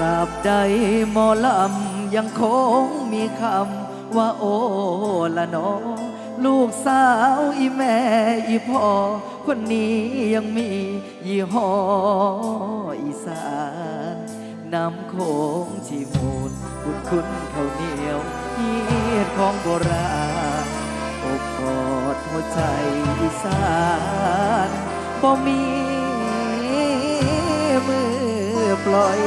ราบใดหมอลำยังคงมีคำว่าโอละนอลูกสาวอีแม่อีพ่อ คนนี้ยังมียี่ห้ออีสานน้ำโขงชีมูลบุญคุณข้าเหนียวเฮียดของโบราณอบกอดหัวใจอีสานบ่มี ปล่อย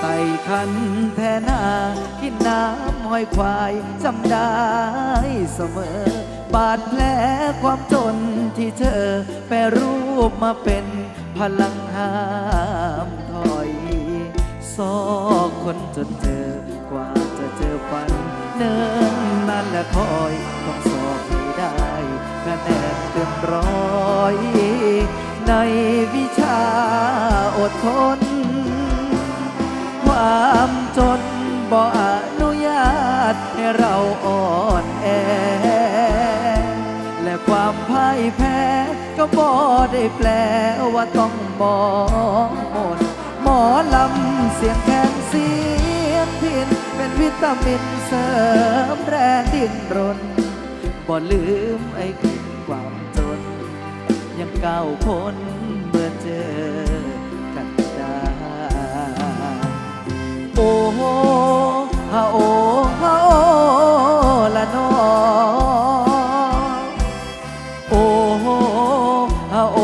ไต่คันแพนากินน้ำห้อยควายจำได้เสมอบาดแผลความจนที่เธอแปรรูปมาเป็นพลังห้ามถอยซอกคนจนเจอกว่าจะเจอฝัน เนิ่นนั่นและคอยต้องสอบให้ได้คะแนนเต็มร้อย ในวิชาอดทน ความจนบ่อนุญาตให้เราอ่อนแอ และความพ่ายแพ้ก็บ่ได้แปลว่าต้องมองหมดหมอลำเสียงแคนเสียงพินเป็นวิตามินเสริมแรงดิ้นรนบ่ลืมไอ้ ยังก้าวพ้นเมื่อเจอกันได้โอ้ฮาโอฮาโอละนอโอ้ฮาโอ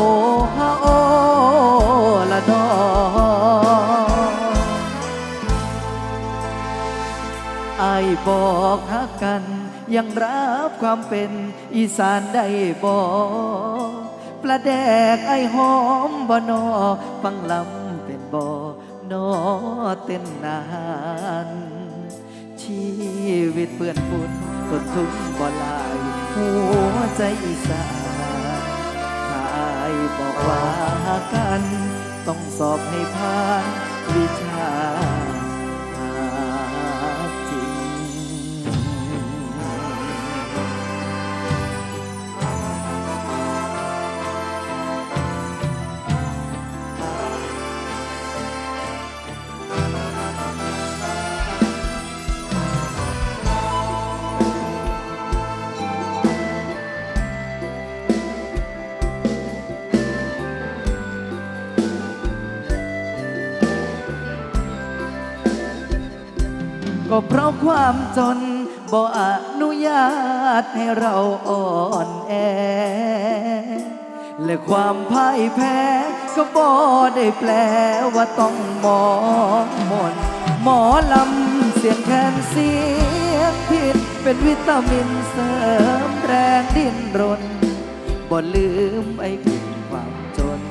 ฮาโอละนอไอบอกฮักกันยังรับความเป็นอีสานได้บอก ประแดกไอหอมบ่นอฟังลำเป็นบ่นอเต้นนาน ชีวิตเปื้อนฝุ่นกดทุกข์บ่ลาย หัวใจอีสานถ้ายบอกว่ากัน ต้องสอบให้ผ่านวิชา ก็เพราะความจนบ่อนุญาตให้เราอ่อนแอ และความพ่ายแพ้ ก็บ่ได้แปลว่าต้องมองมนหมอลำเสียงแคนเสียงพิษเป็นวิตามินเสริมแรงดิ้นรนบ่ลืมไอ้กลิ่นความจน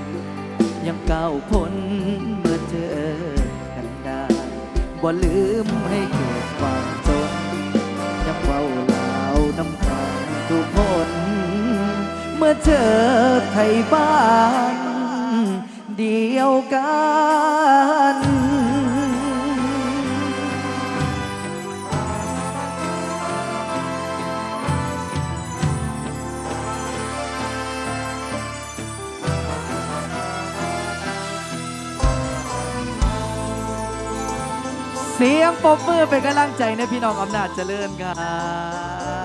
ยังก้าวพ้นเมื่อเจอกันได้บ่ลืมให้เกิด ความจนยังเฝ้าลาวน้ำตาทุกคนเมื่อเจอไทยบ้าน เดียวกัน เสียงปรบมือเป็นกำลังใจในพี่น้องอำนาจเจริญครับ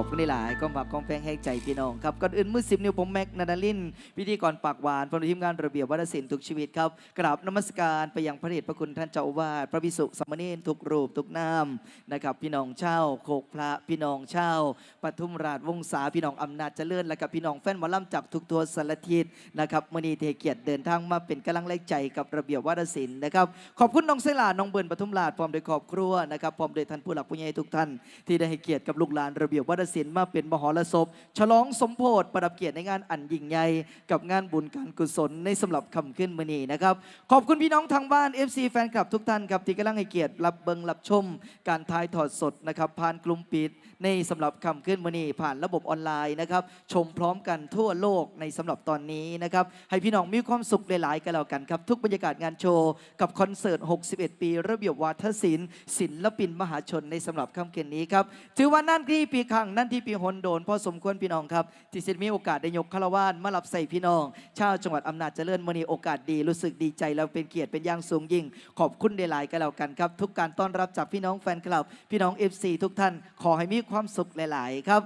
อบคุณหลายก็ฝากกองแพงให้ใจพี่น้องครับก่อนอื่นมือสิบนิ้วผมแม็กนานาลินพิธีกรปากหวานพร้อมด้วยทีมงานระเบียบวัฒนศิลป์ทุกชีวิตครับกราบนมัสการไปยังพระเดชพระคุณท่านเจ้าอาวาสพระภิกษุสามเณรทุกรูปทุกนามนะครับพี่น้องเช่าโคกพระพี่น้องเช่าปทุมราชวงศาพี่น้องอำนาจเจริญและกับพี่น้องแฟนหมอลำจากทุกตัวสารทิศนะครับมณีเทเกียรติเดินทางมาเป็นกำลังแรงใจกับระเบียบวัฒนศิลป์นะครับขอบคุณน้องเซลาน้องเบิร์นปทุมราชพร้อมด้วยครอบครัวนะครับพร้อมด้วยท่านผู้หลักผู้ใหญ่ทุกท่าน ที่ได้ให้เกียรติกับลูกหลานระเบียบวัฒนศิลป์มาเป็นมหรสพ ฉลองสมโพธิประดับเกียรติในงานอันยิ่งใหญ่กับงานบุญการกุศลในสำหรับคำขึ้นมือนี้นะครับ ขอบคุณพี่น้องทางบ้าน FC แฟนคลับทุกท่านครับที่กำลังให้เกียรติรับเบิงรับชม การทายถอดสดนะครับผ่านกลุ่มปิดในสำหรับคำขึ้นมือนี้ผ่านระบบออนไลน์นะครับชมพร้อมกันทั่วโลกในสำหรับตอนนี้นะครับให้พี่น้องมีความสุขหลายๆกันแล้วกันครับทุกบรรยากาศงานโชว์กับคอนเสิร์ต 61 ปี ระเบียบวาทศิลป์ศิลปินมหาชนในสำหรับค่ำคืนนี้ครับถือว่านั่นที่ปีครั้งนั่นที่พี่หนโดนพอสมควรพี่น้องครับ ที่สิมีโอกาสได้ยกคารวานมารับใส่พี่น้อง ชาวจังหวัดอำนาจเจริญมณีโอกาสดีรู้สึกดีใจแล้วเป็นเกียรติเป็นอย่างสูงยิ่ง ขอบคุณได้หลายก็แล้วกันครับ ทุกการต้อนรับจากพี่น้องแฟนคลับ พี่น้อง FC ทุกท่านขอให้มีความสุขหลาย ๆ ครับ